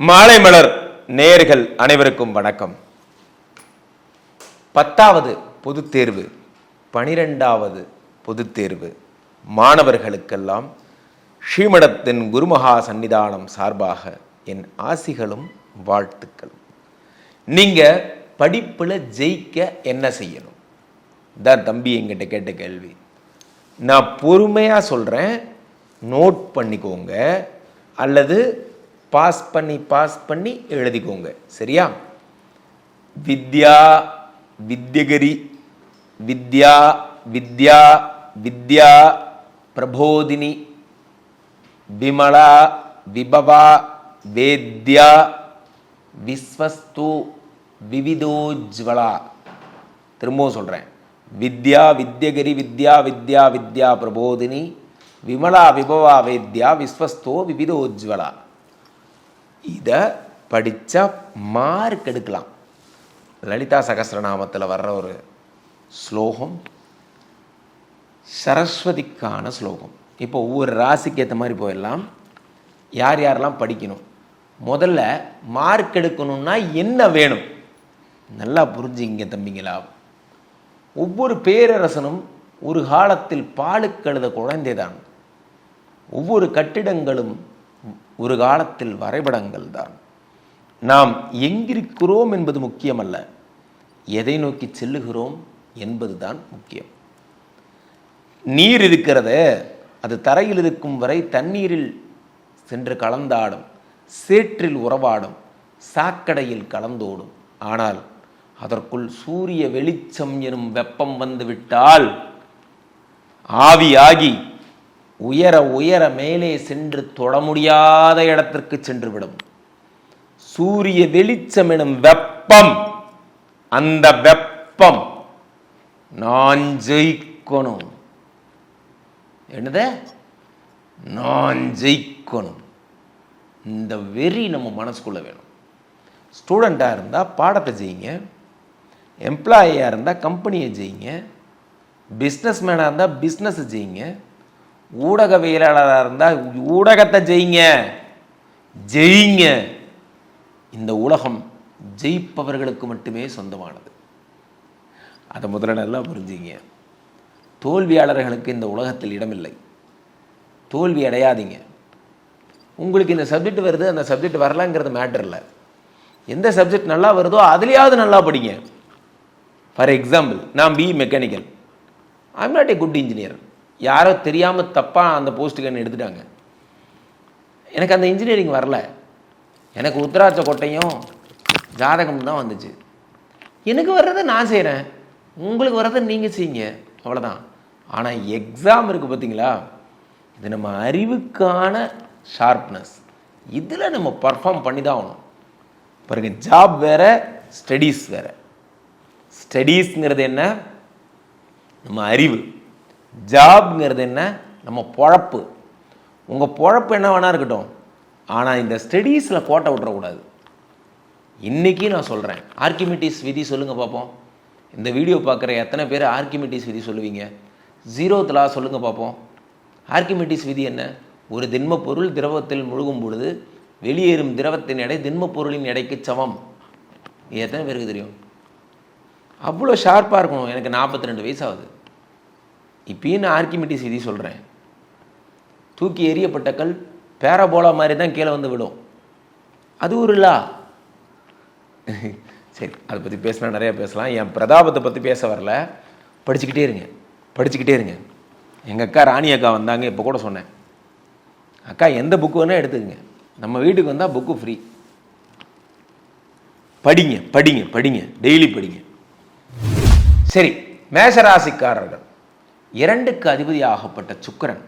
மாலை மலர் நேர்கள் அனைவருக்கும் வணக்கம். பத்தாவது பொது தேர்வு பனிரெண்டாவது பொது தேர்வு. மாணவர்களுக்கெல்லாம் ஸ்ரீமடத்தின் குருமகா சன்னிதானம் சார்பாக என் ஆசிகளும் வாழ்த்துக்களும். நீங்க படிப்புல ஜெயிக்க என்ன செய்யணும்? தான் தம்பி என்கிட்ட கேட்ட கேள்வி. நான் பொறுமையா சொல்றேன் நோட் பண்ணிக்கோங்க அல்லது பாஸ் பண்ணி பாஸ் பண்ணி எழுதிக்கோங்க. சரியா? வித்யா வித்யகரி வித்யா வித்யா வித்யா பிரபோதினி விமலா விபவா வேத்யா விஸ்வஸ்து விவிதோஜ்வலா. திரும்பவும் சொல்கிறேன் வித்யா வித்யகிரி வித்யா வித்யா வித்யா பிரபோதினி விமலா விபவா வேத்யா விஸ்வஸ்தோ விவிதோஜ்வலா. இதை படித்தா மார்க் எடுக்கலாம். லலிதா சகசிரநாமத்தில் வர்ற ஒரு ஸ்லோகம் சரஸ்வதிக்கான ஸ்லோகம். இப்போ ஒவ்வொரு ராசிக்கு ஏற்ற மாதிரி போயிடலாம். யார் யாரெல்லாம் படிக்கணும்? முதல்ல மார்க் எடுக்கணும்னா என்ன வேணும்? நல்லா புரிஞ்சுங்க தம்பிங்களா. ஒவ்வொரு பேரரசனும் ஒரு காலத்தில் பாலுக்கழுத குழந்தைதான். ஒவ்வொரு கட்டிடங்களும் ஒரு காலத்தில் வரைபடங்கள் தான். நாம் எங்கிருக்கிறோம் என்பது முக்கியமல்ல. எதை நோக்கி செல்லுகிறோம் என்பதுதான் முக்கியம். நீர் இருக்கிறத அது தரையில் இருக்கும் வரை தண்ணீரில் சென்று கலந்தாடும் சேற்றில் உறவாடும் சாக்கடையில் கலந்தோடும். ஆனால் அதற்குள் சூரிய வெளிச்சம் எனும் வெப்பம் வந்துவிட்டால் ஆவியாகி உயர உயர மேலே சென்று தொட முடியாத இடத்திற்கு சென்று விடும் சூரிய வெளிச்சம் எனும் வெப்பம் அந்த வெப்பம் நான் ஜெயிக்கணும். என்னத? நான் ஜெயிக்கணும். இந்த வெறி நம்ம மனசுக்குள்ள வேணும். ஸ்டூடெண்ட்டாக இருந்தால் பாடத்தை ஜெயிங்க. எம்ப்ளாயியாக இருந்தால் கம்பெனியை ஜெயிங்க. பிஸ்னஸ் மேனாக இருந்தால் பிஸ்னஸை ஜெயிங்க. ஊடகவியலாளராக இருந்தால் ஊடகத்தை ஜெயிங்க. ஜெயிங்க. இந்த உலகம் ஜெயிப்பவர்களுக்கு மட்டுமே சொந்தமானது. அதை முதல்ல நல்லா புரிஞ்சுங்க. தோல்வியாளர்களுக்கு இந்த உலகத்தில் இடமில்லை. தோல்வி அடையாதீங்க. உங்களுக்கு இந்த சப்ஜெக்ட் வருது அந்த சப்ஜெக்ட் வரலாங்கிறது மேட்டர் இல்லை. எந்த சப்ஜெக்ட் நல்லா வருதோ அதுலேயாவது நல்லா படிங்க. ஃபார் எக்ஸாம்பிள் நான் B mechanical I'm not a good engineer யாரோ தெரியாமல் தப்பாக அந்த போஸ்ட்டுக்கு என்ன எடுத்துட்டாங்க. எனக்கு அந்த இன்ஜினியரிங் வரல. எனக்கு உத்தராட்ச கோட்டையும் ஜாதகம் தான் வந்துச்சு. எனக்கு வர்றதை நான் செய்கிறேன் உங்களுக்கு வர்றதை நீங்கள் செய்யுங்க. அவ்வளோதான் ஆனால் எக்ஸாம் இருக்குது பார்த்தீங்களா இது நம்ம அறிவுக்கான ஷார்ப்னஸ் இதில் நம்ம பர்ஃபார்ம் பண்ணி தான் ஆகணும். பாருங்க ஜாப் வேற ஸ்டடீஸ் வேறு. ஸ்டடீஸ்ங்கிறது என்ன? நம்ம அறிவு. ஜாப்ங்கிறது என்ன? நம்ம பொழப்பு. உங்கள் பொழப்பு என்ன வேணா இருக்கட்டும். ஆனால் இந்த ஸ்டடீஸில் கோட்டை விட்டுறக்கூடாது. இன்றைக்கி நான் சொல்கிறேன் ஆர்கிமிட்டிஸ் விதி சொல்லுங்கள் பார்ப்போம் இந்த வீடியோ பார்க்குற எத்தனை பேர் ஆர்கிமிட்டிஸ் விதி சொல்லுவீங்க? ஜீரோத்தில் சொல்லுங்கள் பார்ப்போம் ஆர்கிமிட்டிஸ் விதி என்ன? ஒரு திண்ம பொருள் திரவத்தில் முழுகும் பொழுது வெளியேறும் திரவத்தின் எடை திண்ம பொருளின் எடைக்கு சமம். எத்தனை பேருக்கு தெரியும்? அவ்வளோ ஷார்ப்பாக இருக்கணும். எனக்கு நாற்பத்தி ரெண்டு வயசு ஆகுது. இப்பயும் நான் ஆர்கிமிட்டிஸ் விதி சொல்கிறேன் தூக்கி எறியப்பட்ட கல் பேரபோலா மாதிரி தான் கீழே வந்து விடும் அது ஒரு லா. சரி அதை பற்றி பேசினா நிறையா பேசலாம். என் பிரதாபத்தை பற்றி பேச வரல. படிச்சுக்கிட்டே இருங்க. படிச்சுக்கிட்டே இருங்க. எங்கள் அக்கா ராணி அக்கா வந்தாங்க இப்போ கூட சொன்னேன். அக்கா எந்த புக்கு வேணால் எடுத்துக்கங்க. நம்ம வீட்டுக்கு வந்தால் புக்கு ஃப்ரீ படிங்க படிங்க படிங்க. டெய்லி படிங்க. சரி மேஷராசிக்காரர்கள். இரண்டுக்கு அதிபதி ஆகப்பட்ட சுக்கிரன்.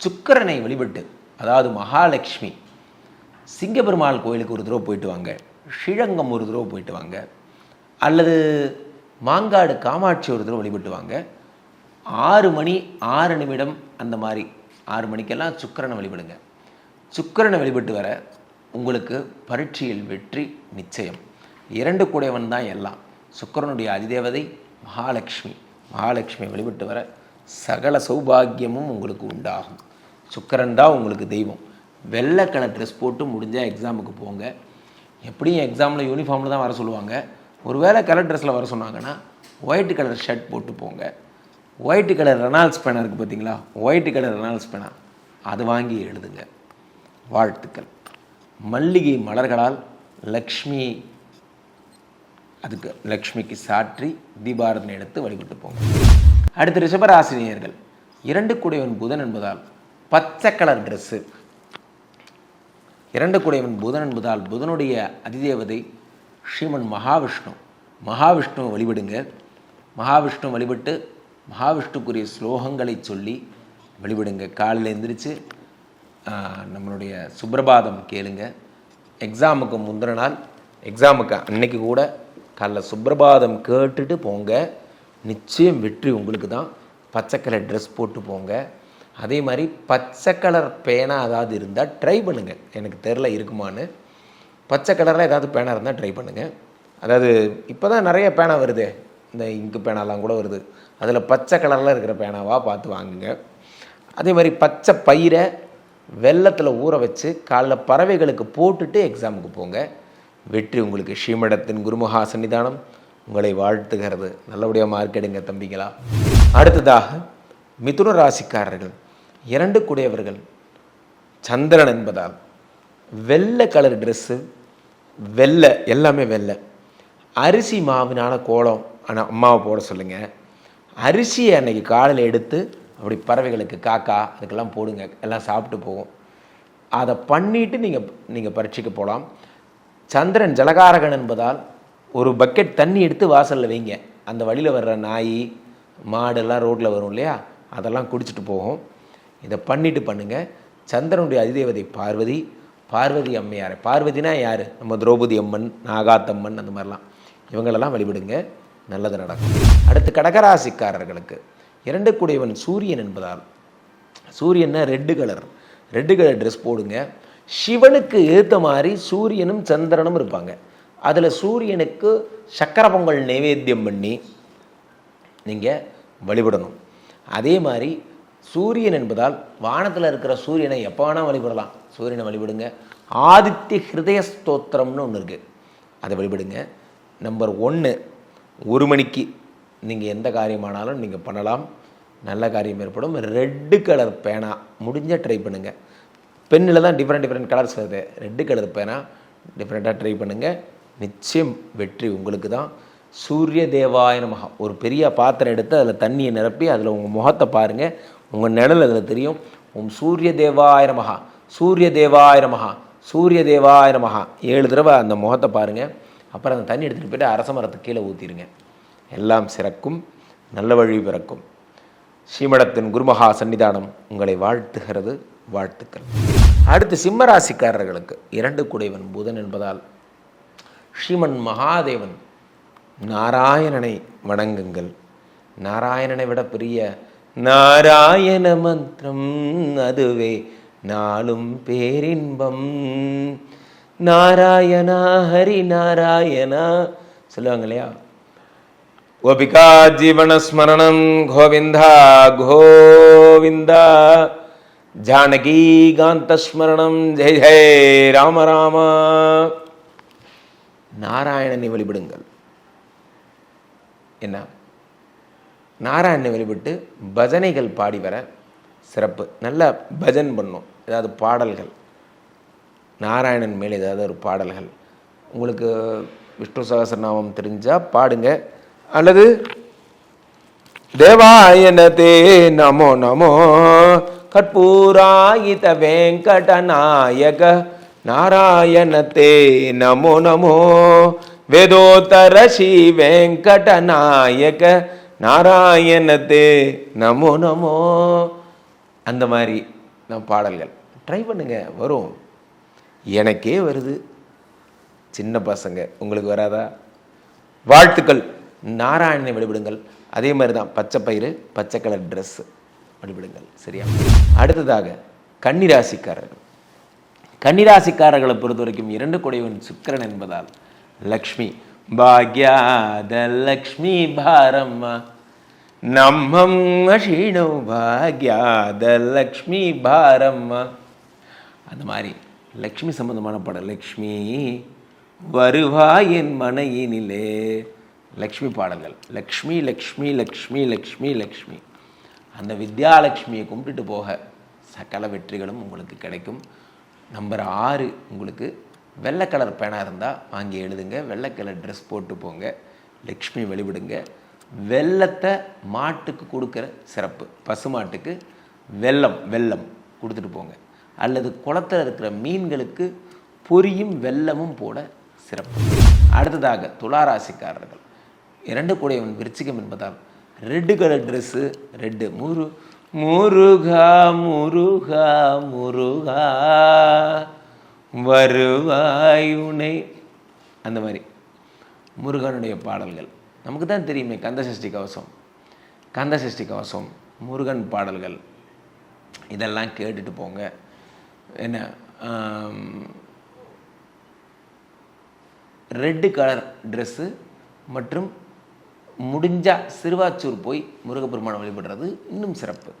சுக்கிரனை வழிபட்டு அதாவது மகாலட்சுமி சிங்கப்பெருமாள் கோயிலுக்கு ஒரு தடவை போயிட்டு வாங்க. ஸ்ரீரங்கம் ஒரு தடவை போயிட்டு வாங்க. அல்லது மாங்காடு காமாட்சி ஒரு தடவை வழிபட்டு வாங்க. ஆறு மணி ஆறு நிமிடம் அந்த மாதிரி ஆறு மணிக்கெல்லாம் சுக்கிரனை வழிபடுங்க. சுக்கிரனை வழிபட்டு வர உங்களுக்கு பரீட்சையில் வெற்றி நிச்சயம். இரண்டு கூடையவன் தான் எல்லாம். சுக்கிரனுடைய அதிதேவதை மகாலட்சுமி மகாலட்சுமி வழிபட்டு வர சகல சௌபாகியமும் உங்களுக்கு உண்டாகும். சுக்கரன் தான் உங்களுக்கு தெய்வம். வெள்ளை கலர் ட்ரெஸ் போட்டு முடிஞ்சால் எக்ஸாமுக்கு போங்க. எப்படியும் எக்ஸாமில் யூனிஃபார்மில் தான் வர சொல்லுவாங்க. ஒருவேளை கலர் ட்ரெஸ்ஸில் வர சொன்னாங்கன்னா ஒயிட் கலர் ஷர்ட் போட்டு போங்க. ஒயிட் கலர் ரெனால்ட்ஸ் பேனா இருக்குது பார்த்தீங்களா ஒயிட் கலர் ரெனால்ட்ஸ் பேனா அது வாங்கி எழுதுங்க. வாழ்த்துக்கள். மல்லிகை மலர்களால் லக்ஷ்மி அதுக்கு லக்ஷ்மிக்கு சாற்றி தீபாரதனை எடுத்து வழிபட்டு போங்க. அடுத்து ரிஷபராசினியர்கள் இரண்டு குடைவன் புதன் என்பதால் பச்சை கலர் ட்ரெஸ்ஸு இரண்டு குடைவன் புதன் என்பதால் புதனுடைய அதிதேவதை ஸ்ரீமன் மகாவிஷ்ணு மகாவிஷ்ணுவை வழிபடுங்க. மகாவிஷ்ணு வழிபட்டு மகாவிஷ்ணுக்குரிய ஸ்லோகங்களை சொல்லி வழிபடுங்க. காலையில் எந்திரிச்சு நம்மளுடைய சுப்பிரபாதம் கேளுங்க. எக்ஸாமுக்கு முந்தின நாள் எக்ஸாமுக்கு அன்னைக்கு கூட காலைல சுப்பிரபாதம் கேட்டுட்டு போங்க. நிச்சயம் வெற்றி உங்களுக்கு தான். பச்சை கலர் ட்ரெஸ் போட்டு போங்க. அதே மாதிரி பச்சை கலர் பேனா ஏதாவது இருந்தால் ட்ரை பண்ணுங்கள் எனக்கு தெரில இருக்குமான்னு. பச்சை கலரில் ஏதாவது பேனா இருந்தால் ட்ரை பண்ணுங்கள் அதாவது இப்போ தான் நிறைய பேனா வருதே. இந்த இங்கு பேனாலாம் கூட வருது. அதில் பச்சை கலரில் இருக்கிற பேனாவாக பார்த்து வாங்குங்க. அதே மாதிரி பச்சை பயிரை வெள்ளத்தில் ஊற வச்சு காலைல பறவைகளுக்கு போட்டுட்டு எக்ஸாமுக்கு போங்க. வெற்றி உங்களுக்கு. ஸ்ரீமடத்தின் குருமகா சன்னிதானம். உங்களை வாழ்த்துகிறது. நல்லபடியாக மார்க் எடுங்க தம்பிங்களா அடுத்ததாக மிதுன ராசிக்காரர்கள் இரண்டு கூடியவர்கள் சந்திரன் என்பதால் வெள்ளை கலர் ட்ரெஸ்ஸு வெள்ளை எல்லாமே வெள்ளை. அரிசி மாவினான கோலம் ஆனால் அம்மாவை போட சொல்லுங்கள் அரிசியை அன்னைக்கு காலையில் எடுத்து அப்படி பறவைகளுக்கு காக்கா அதுக்கெல்லாம் போடுங்க. எல்லாம் சாப்பிட்டு போகும் அதை பண்ணிட்டு நீங்கள் நீங்கள் பரீட்சைக்கு போகலாம் சந்திரன் ஜலகாரகன் என்பதால் ஒரு பக்கெட் தண்ணி எடுத்து வாசலில் வைங்க. அந்த வழியில் வர்ற நாய் மாடெல்லாம் ரோட்டில் வரும் இல்லையா? அதெல்லாம் குடிச்சிட்டு போகும். இதை பண்ணிட்டு பண்ணுங்கள் சந்திரனுடைய அதிதேவதை பார்வதி பார்வதி அம்மையார். பார்வதினா யார்? நம்ம திரௌபதி அம்மன் நாகாத்தம்மன் அந்த மாதிரிலாம். இவங்களெல்லாம் வழிபடுங்க. நல்லது நடக்கும். அடுத்து கடகராசிக்காரர்களுக்கு. இரண்டு கூடியவன் சூரியன் என்பதால் சூரியன்னா red colour red colour dress போடுங்க. சிவனுக்கு ஏற்ற மாதிரி சூரியனும் சந்திரனும் இருப்பாங்க. அதில் சூரியனுக்கு சக்கர பொங்கல் நைவேத்தியம் பண்ணி நீங்கள் வழிபடணும். அதே மாதிரி சூரியன் என்பதால் வானத்தில் இருக்கிற சூரியனை எப்போ வேணால் வழிபடலாம். சூரியனை வழிபடுங்க. ஆதித்ய ஹிருதய ஸ்தோத்திரம்னு ஒன்று இருக்குது அதை வழிபடுங்க. நம்பர் ஒன்று ஒரு மணிக்கு நீங்கள் எந்த காரியமானாலும் நீங்கள் பண்ணலாம். நல்ல காரியம் ஏற்படும். ரெட்டு கலர் பேனா முடிஞ்ச ட்ரை பண்ணுங்கள் பெண்ணில் தான் டிஃப்ரெண்ட் டிஃப்ரெண்ட் கலர்ஸ் வருது. ரெட்டு கலர் பேனா டிஃப்ரெண்ட்டாக ட்ரை பண்ணுங்கள் நிச்சயம் வெற்றி உங்களுக்கு தான் சூரிய தேவாய நமஹா. ஒரு பெரிய பாத்திரம் எடுத்து அதில் தண்ணியை நிரப்பி அதில் உங்கள் முகத்தை பாருங்கள் உங்கள் நிழல் அதில் தெரியும். உம் சூரிய தேவாய நமஹா. சூரிய தேவாய நமஹா. சூரிய தேவாய நமஹா. ஏழு தடவை அந்த முகத்தை பாருங்கள் அப்புறம் அந்த தண்ணி எடுத்துகிட்டு போய்ட்டு அரச மரத்தை கீழே ஊற்றிடுங்க எல்லாம் சிறக்கும். நல்ல வழி பிறக்கும். ஸ்ரீமடத்தின் குருமகா சன்னிதானம் உங்களை வாழ்த்துகிறது வாழ்த்துக்கள். அடுத்து சிம்மராசிக்காரர்களுக்கு இரண்டு குடைவன் புதன் என்பதால் ஸ்ரீமன் மகாதேவன். நாராயணனை வணங்குங்கள். நாராயணனை விட பெரிய நாராயண மந்திரம் அதுவே. நாளும் பேரின்பம். நாராயணா ஹரி நாராயணா. சொல்லுவாங்க இல்லையா? கோபிகா ஜீவனஸ்மரணம் கோவிந்தா கோவிந்தா. ஜானகீகாந்தஸ்மரணம் ஜெய் ஜெய் ராம ராமா. நாராயணனை வழிபடுங்கள். என்ன? நாராயணனை வழிபட்டு பஜனைகள் பாடி வர சிறப்பு. நல்ல பஜன் பண்ணும். ஏதாவது பாடல்கள். நாராயணன் மேல் ஏதாவது ஒரு பாடல்கள். உங்களுக்கு விஷ்ணு சகசரநாமம் தெரிஞ்சால் பாடுங்க. அல்லது தேவாயனதே நமோ நமோ கற்பூராயித வெங்கடநாயக நாராயணத்தே நமோ நமோ. வேதோத்தர ஸ்ரீ வெங்கடநாயக நாராயணத்தே நமோ நமோ. அந்த மாதிரி நான் பாடல்கள். ட்ரை பண்ணுங்க வரும். எனக்கே வருது. சின்ன பசங்க உங்களுக்கு வராதா? வாழ்த்துக்கள். நாராயணனை வழிபடுங்கள். அதே மாதிரி தான் பச்சை பயிறு பச்சை கலர் ட்ரெஸ் வழிபடுங்கள். சரியா? அடுத்ததாக கன்னிராசிக்காரர்கள். கன்னிராசிக்காரர்களை பொறுத்த வரைக்கும் இரண்டு கொடைவன் சுக்கரன் என்பதால் லக்ஷ்மி பாக்யாத லக்ஷ்மி பாரம்மா. நம்மம் அஷீணோ பாக்யாத லக்ஷ்மி பாரம்மா. அந்த மாதிரி லக்ஷ்மி சம்பந்தமான பாடல் லக்ஷ்மி வருவாய் என் மனையினிலே. லக்ஷ்மி பாடல்கள் லக்ஷ்மி லக்ஷ்மி லக்ஷ்மி லக்ஷ்மி லக்ஷ்மி. அந்த வித்யாலட்சுமியை கும்பிட்டுட்டு போக சகல வெற்றிகளும் உங்களுக்கு கிடைக்கும். நம்பர் ஆறு உங்களுக்கு வெள்ளை கலர் பேனா இருந்தால் வாங்கி எழுதுங்க. வெள்ளை கலர் ட்ரெஸ் போட்டு போங்க. லக்ஷ்மி வழிபடுங்க. வெள்ளத்தை மாட்டுக்கு கொடுக்குற சிறப்பு. பசுமாட்டுக்கு வெல்லம் வெள்ளம் கொடுத்துட்டு போங்க. அல்லது குளத்தில் இருக்கிற மீன்களுக்கு பொரியும் வெல்லமும் போட சிறப்பு. அடுத்ததாக துளாராசிக்காரர்கள். இரண்டு கூடையவன் விருச்சிகம் என்பதால் ரெட்டு கலர் ட்ரெஸ்ஸு ரெட்டு மூறு முருகா முருகா முருகா வருவாயுனை அந்த மாதிரி. முருகனுடைய பாடல்கள். நமக்கு தான் தெரியுமே கந்தசஷ்டி கவசம். கந்தசஷ்டி கவசம் முருகன் பாடல்கள். இதெல்லாம் கேட்டுட்டு போங்க. என்ன ரெட்டு கலர் ட்ரெஸ்ஸு மற்றும் முடிஞ்சால் சிறுவாச்சூர் போய் முருகப்பெருமானை வழிபடுறது இன்னும் சிறப்பு.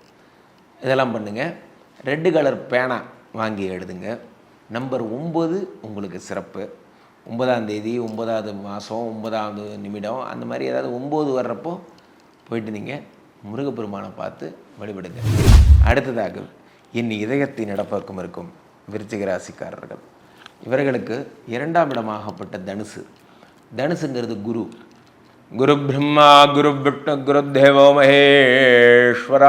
இதெல்லாம் பண்ணுங்கள் ரெட்டு கலர் பேனா வாங்கி எழுதுங்க. நம்பர் ஒம்பது உங்களுக்கு சிறப்பு. ஒன்பதாம் தேதி ஒன்பதாவது மாதம் ஒன்பதாவது நிமிடம் அந்த மாதிரி ஏதாவது ஒம்பது வர்றப்போ போயிட்டு நீங்கள் முருகப்பெருமானை பார்த்து வழிபடுங்க. அடுத்ததாக என் இதயத்தின் இடப்பக்கம் இருக்கும் விருச்சிக ராசிக்காரர்கள். இவர்களுக்கு இரண்டாம் இடமாகப்பட்ட தனுசு. தனுசுங்கிறது குரு. குரு பிரம்மா குரு விஷ்ணு குரு தேவோ மகேஸ்வர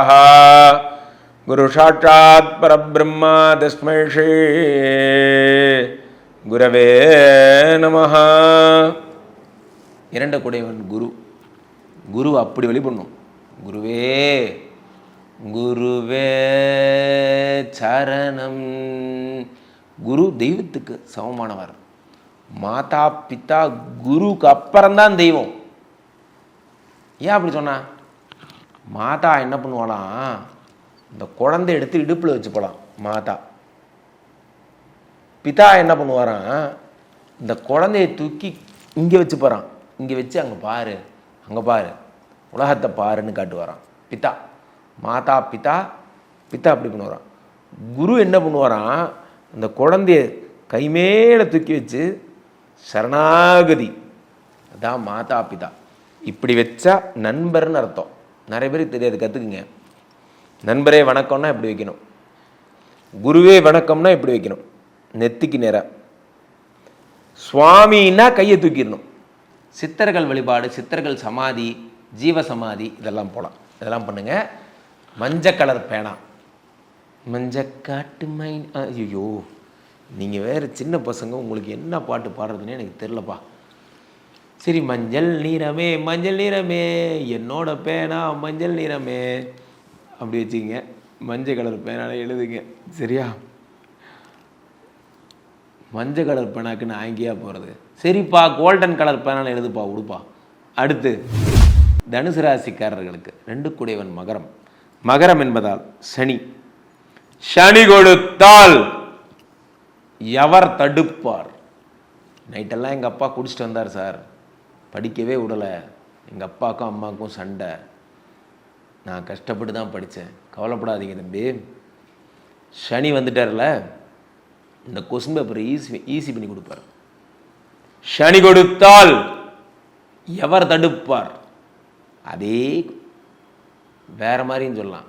குரு சாட்சாத் பரபிரம்மா தஸ்மை ஸ்ரீ குரவே நம இரண்ட குடையவன் குரு. குரு அப்படி வழிபடணும். குருவே குருவே சரணம். குரு தெய்வத்துக்கு சமமானவர். மாதா பிதா குருக்கு அப்புறம்தான் தெய்வம். ஏன் அப்படி சொன்னா? மாதா என்ன பண்ணுவாளாம் இந்த குழந்தை எடுத்து இடுப்பில் வச்சு போகலாம் மாதா. பிதா என்ன பண்ணுவாராம் இந்த குழந்தைய தூக்கி இங்கே வச்சு போகிறான் இங்கே வச்சு அங்கே பாரு அங்கே பாரு. உலகத்தை பாருன்னு காட்டுவாராம். பிதா. மாதா பிதா பித்தா அப்படி பண்ணுவாராம். குரு என்ன பண்ணுவாராம் இந்த குழந்தைய கை மேலே தூக்கி வச்சு சரணாகதி. அதான் மாதா பிதா. இப்படி வச்சா நண்பர்னு அர்த்தம். நிறைய பேருக்கு தெரியாது கற்றுக்குங்க நண்பரே வணக்கம்னா இப்படி வைக்கணும்? குருவே வணக்கம்னா இப்படி வைக்கணும்? நெத்திக்கு நேராக சுவாமின்னா கையை தூக்கிடணும். சித்தர்கள் வழிபாடு சித்தர்கள் சமாதி ஜீவ சமாதி இதெல்லாம் போகலாம் இதெல்லாம் பண்ணுங்கள் மஞ்சள் கலர் பேனா. மஞ்சக்காட்டு மைன் ஐயோ நீங்கள் வேறு சின்ன பசங்க உங்களுக்கு என்ன பாட்டு பாடுறதுன்னு எனக்கு தெரிலப்பா சரி மஞ்சள் நீரமே மஞ்சள் நீரமே என்னோட பேனா மஞ்சள் நீரமே அப்படி வச்சுக்கங்க. மஞ்சள் கலர் பேனால எழுதுங்க. சரியா? மஞ்சள் கலர் பேனாக்கு நான் போகிறது சரிப்பா கோல்டன் கலர் பேனால எழுதுப்பா உடுப்பா. அடுத்து தனுசு ராசிக்காரர்களுக்கு ரெண்டு குடையவன் மகரம். மகரம் என்பதால் சனி. சனி கொடுத்தால் எவர் தடுப்பார்? நைட்டெல்லாம் எங்கள் அப்பா குடிச்சிட்டு வந்தார் சார். படிக்கவே விடலை. எங்கள் அப்பாவுக்கும் அம்மாவுக்கும் சண்டை. நான் கஷ்டப்பட்டு தான் படித்தேன். கவலைப்படாதீங்க தம்பி. சனி வந்துட்டார்ல இந்த கொஸ்டின் பேப்பர் ஈஸி ஈஸி பண்ணி கொடுப்பார். சனி கொடுத்தால் எவர் தடுப்பார்? அதே வேற மாதிரியும் சொல்லலாம்.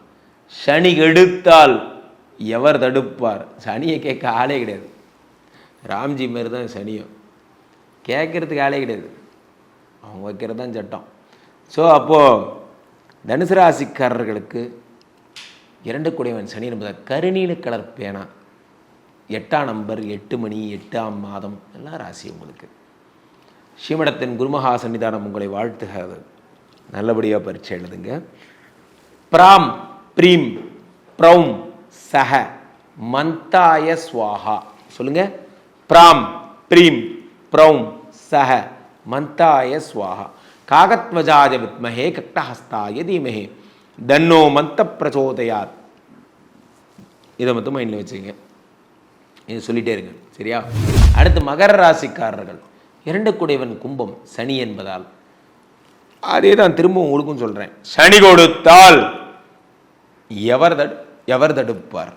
சனி கெடுத்தால் எவர் தடுப்பார்? சனியை கேட்க ஆளே கிடையாது. ராம்ஜி மாரி தான் சனியும். கேட்கறதுக்கு ஆளே கிடையாது. அவங்க வைக்கிறது தான் சட்டம். ஸோ அப்போது தனுசு ராசிக்காரர்களுக்கு இரண்டு குடைவன் சனி என்பதை கருநீல கலர் பேனா. எட்டாம் நம்பர் எட்டு மணி எட்டாம் மாதம் எல்லாம் ராசி உங்களுக்கு. ஸ்ரீமடத்தின் குருமகா சன்னிதானம் உங்களை வாழ்த்துகிறது. நல்லபடியாக பரீட்சை எழுதுங்க. பிராம் ப்ரீம் ப்ரௌம் சஹ மந்தாய ஸ்வாஹா சொல்லுங்க. பிராம் ப்ரீம் ப்ரௌம் சஹ மந்தாய ஸ்வாஹா காகத்வஜாய வித்மஹே கட்டஹஸ்தாய தீமஹே. தன்னோ மந்த பிரச்சோதயாத் இதை மட்டும் மைண்டில் வச்சுக்கங்க. இது சொல்லிட்டே இருங்க. சரியா? அடுத்து மகர ராசிக்காரர்கள். இரண்டு குடைவன் கும்பம் சனி என்பதால். அதே தான் திரும்ப உங்களுக்கும் சொல்கிறேன் சனி கொடுத்தால் எவர் தடு எவர் தடுப்பார்?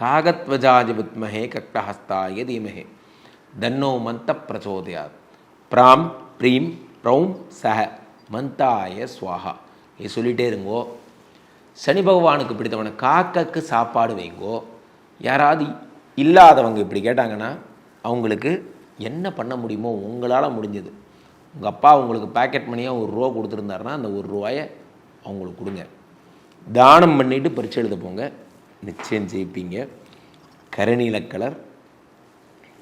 காகத்வஜாஜ வித்மஹே கக்டஹஸ்தாய தீமஹே. தன்னோ மந்த பிரச்சோதயாத் பிராம் ப்ரீம் ப்ரௌம் சஹ மந்தாய ஸ்வாஹா இது சொல்லிகிட்டே இருங்கோ. சனி பகவானுக்கு பிடித்தவன காக்கக்கு சாப்பாடு வைங்கோ. யாராவது இல்லாதவங்க இப்படி கேட்டாங்கன்னா அவங்களுக்கு என்ன பண்ண முடியுமோ உங்களால் முடிஞ்சது. உங்கள் அப்பா உங்களுக்கு பேக்கெட் மணியாக ஒரு ரூபா கொடுத்துருந்தாருன்னா அந்த ஒரு ரூபாயை அவங்களுக்கு கொடுங்க. தானம் பண்ணிட்டு பரீட்சை எழுத போங்க. நிச்சயம் ஜெயிப்பீங்க. கருநீல கலர்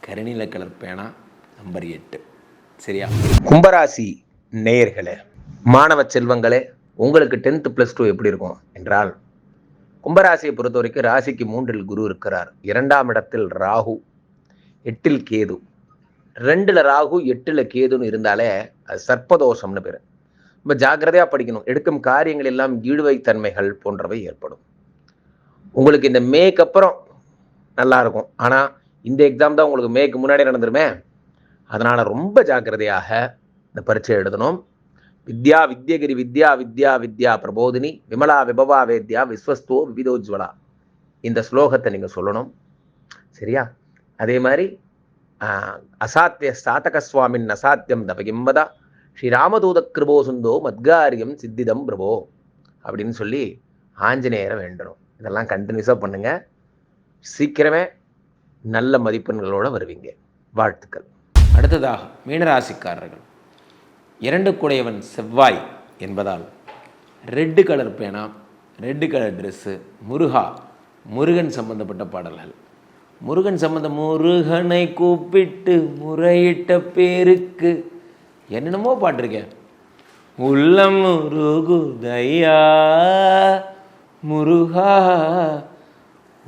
கருநீல கலர் பேனா நம்பர் எட்டு. சரியா? கும்பராசி நேயர்களே மாணவ செல்வங்களே உங்களுக்கு டென்த்து ப்ளஸ் டூ எப்படி இருக்கும் என்றால் கும்பராசியை பொறுத்த வரைக்கும் ராசிக்கு மூன்றில் குரு இருக்கிறார். இரண்டாம் இடத்தில் ராகு எட்டில் கேது. ரெண்டில் ராகு எட்டில் கேதுன்னு இருந்தாலே அது சர்ப்பதோஷம்னு பேர். ரொம்ப ஜாக்கிரதையாக படிக்கணும். எடுக்கும் காரியங்கள் எல்லாம் ஈடுவைத்தன்மைகள் போன்றவை ஏற்படும். உங்களுக்கு இந்த மேக்கு அப்புறம் நல்லா இருக்கும். ஆனால் இந்த எக்ஸாம் தான் உங்களுக்கு மேக்கு முன்னாடி நடந்துருமே. அதனால் ரொம்ப ஜாக்கிரதையாக இந்த பரீட்சை எழுதணும். வித்யா வித்யகிரி வித்யா வித்யா வித்யா பிரபோதினி விமலா விபவா வேத்யா விஸ்வஸ்தோ விவிதோஜ்வலா. இந்த ஸ்லோகத்தை நீங்கள் சொல்லணும். சரியா? அதே மாதிரி அசாத்திய சாத்தக சுவாமின் அசாத்தியம் தபகிம்பதா ஸ்ரீராமதூத கிருபோ சுந்தோ மத்காரியம் சித்திதம் பிரபோ அப்படின்னு சொல்லி ஆஞ்சநேயரை வேண்டணும். இதெல்லாம் கண்டினியூஸாக பண்ணுங்கள் சீக்கிரமே நல்ல மதிப்பெண்களோடு வருவீங்க. வாழ்த்துக்கள். அடுத்ததாக மீனராசிக்காரர்கள். இரண்டு குடையவன் செவ்வாய் என்பதால் ரெட்டு கலர் பேனா ரெட்டு கலர் ட்ரெஸ்ஸு முருகா முருகன் சம்பந்தப்பட்ட பாடல்கள். முருகன் சம்பந்த முருகனை கூப்பிட்டு முறையிட்ட பேருக்கு என்னென்னமோ பாட்டிருக்கேன். உள்ளம் முருகுதையா முருகா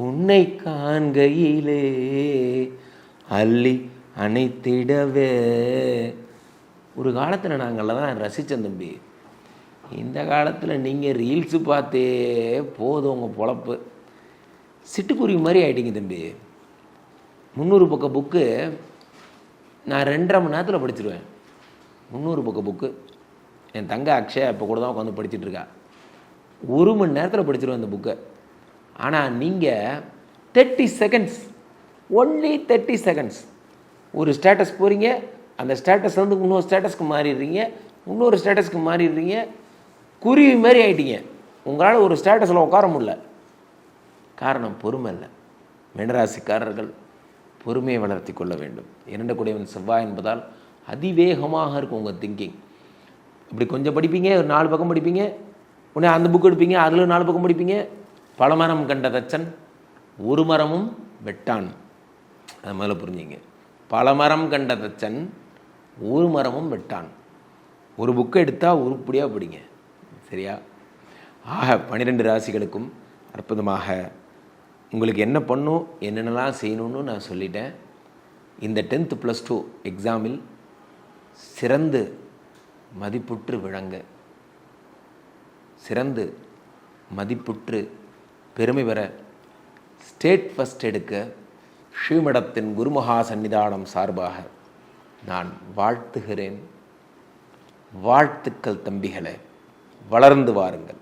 உன்னை காண்கையிலே அள்ளி அனைத்திடவே ஒரு காலத்தில் நாங்கள் தான் ரசித்தோம் தம்பி. இந்த காலத்தில் நீங்கள் ரீல்ஸு பார்த்தே போதும் உங்கள் பொழப்பு. சிட்டுக்குருவி மாதிரி ஆகிட்டீங்க தம்பி. முந்நூறு பக்க புக்கு நான் ரெண்டரை மணி நேரத்தில் படிச்சிருவேன். முந்நூறு பக்க புக்கு என் தங்க அக்ஷயா இப்போ கூட தான் உட்காந்து படிச்சுட்ருக்கா ஒரு மணி நேரத்தில் படிச்சிருவேன் அந்த புக்கை ஆனால் நீங்கள் thirty seconds only thirty seconds ஒரு ஸ்டேட்டஸ் போகிறீங்க அந்த ஸ்டேட்டஸ் வந்து இன்னொரு ஸ்டேட்டஸ்க்கு மாறிடுறீங்க இன்னொரு ஸ்டேட்டஸ்க்கு மாறிடுறீங்க குருவி மாதிரி ஆகிட்டீங்க உங்களால் ஒரு ஸ்டேட்டஸில் உட்கார முடியல. காரணம் பொறுமை இல்லை. மினராசிக்காரர்கள் பொறுமையை வளர்த்தி கொள்ள வேண்டும். இரண்டு கூடியவன் செவ்வாய் என்பதால் அதிவேகமாக இருக்கும் உங்கள் திங்கிங் இப்படி கொஞ்சம் படிப்பீங்க ஒரு நாலு பக்கம் படிப்பீங்க உடனே அந்த புக் எடுப்பீங்க அதில் நாலு பக்கம் படிப்பீங்க. பலமரம் கண்ட தச்சன் ஒரு மரமும் வெட்டான். அது முதல்ல புரிஞ்சுங்க. பலமரம் கண்ட தச்சன் ஒரு மரமும் வெட்டான். ஒரு புக்கை எடுத்தால் உருப்படியாக படிங்க சரியா? ஆக பன்னிரெண்டு ராசிகளுக்கும் அற்புதமாக உங்களுக்கு என்ன பண்ணும் என்னென்னலாம் செய்யணும்னு நான் சொல்லிட்டேன். இந்த டென்த்து ப்ளஸ் டூ எக்ஸாமில் சிறந்து மதிப்புற்று விளங்க. சிறந்து மதிப்புற்று பெருமை பெற ஸ்டேட் ஃபஸ்ட் எடுக்க ஸ்ரீமடத்தின் குருமகா சன்னிதானம் சார்பாக நான் வாழ்த்துகிறேன். வாழ்த்துக்கள் தம்பிகளை வளர்ந்து வாருங்கள்.